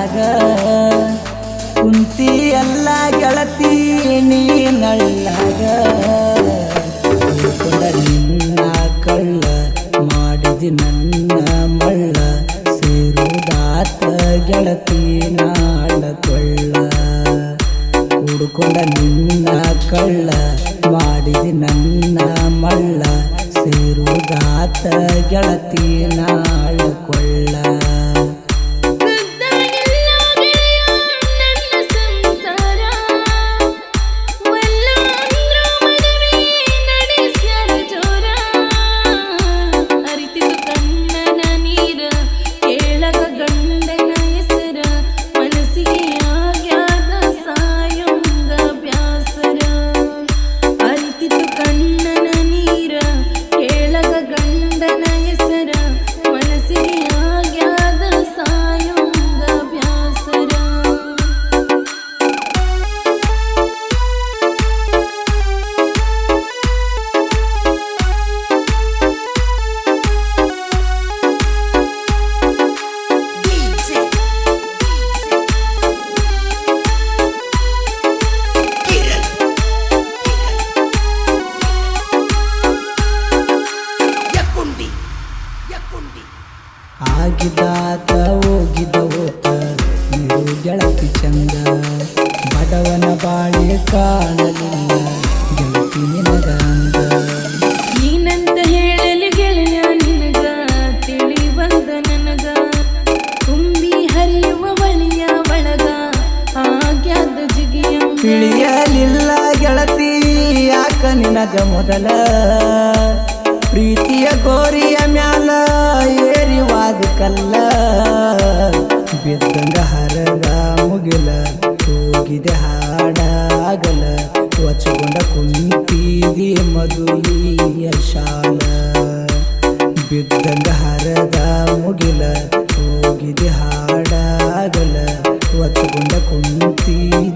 ಕೊಳ್ಳಾಗ ಕುಂತಿ ಎಲ್ಲ ಗೆಳತಿ ನೀ ನಳ್ಳಾಗ ನಿನ್ನ ಕಳ್ಳ, ಮಾಡಿದಿ ನನ್ನ ಮಳ್ಳ. ಸೇರುದಾತ ಗೆಳತಿ, ನಾಳ ಕೊಳ್ಳ. ಕೂಡ್ಕೊಂಡ ನಿನ್ನ ಕಳ್ಳ, ಮಾಡಿದಿ ನನ್ನ ಮಳ್ಳ. ಸೇರುದಾತ ಗೆಳತಿ, ನಾಳ ಕೊಳ್ಳ. ಆಗಿದಾತ ಹೋಗಿದ್ದ ಓತ ಇರು ಗೆಳತಿ ಚಂದ. ಬಡವನ ಬಾಳೆ ಕಾಣಲಿಲ್ಲ. ಗೆಳತಿ ನಿನಗಂದ ನೀನಂತ ಹೇಳಲು ಗೆಳೆಯ ನಿನಗ ತಿಳಿ ಬಂದ ನನಗ. ತುಂಬಿ ಹರಿಯುವ ಬಳಿಯ ಒಳಗ ಆಗ್ಯಾದ ಜಿಗಿಯ ತಿಳಿಯಲಿಲ್ಲ ಗೆಳತಿ ಯಾಕ ನಿನಗ ಮೊದಲ? ಪ್ರೀತಿಯ ಗೋರಿಯ ಹಾಡಾಗಲ ವಚಗೊಂಡ ಕುಂತೀದಿ ಮದುವೆಯ ಶಾಲ. ಬಿದ್ದಂಗ ಹರದ ಮುಗಿಲ. ಹೋಗಿದೆ ಹಾಡಾಗಲ. ಆಗಲ ಮದುವೆಯ ಶಾಲ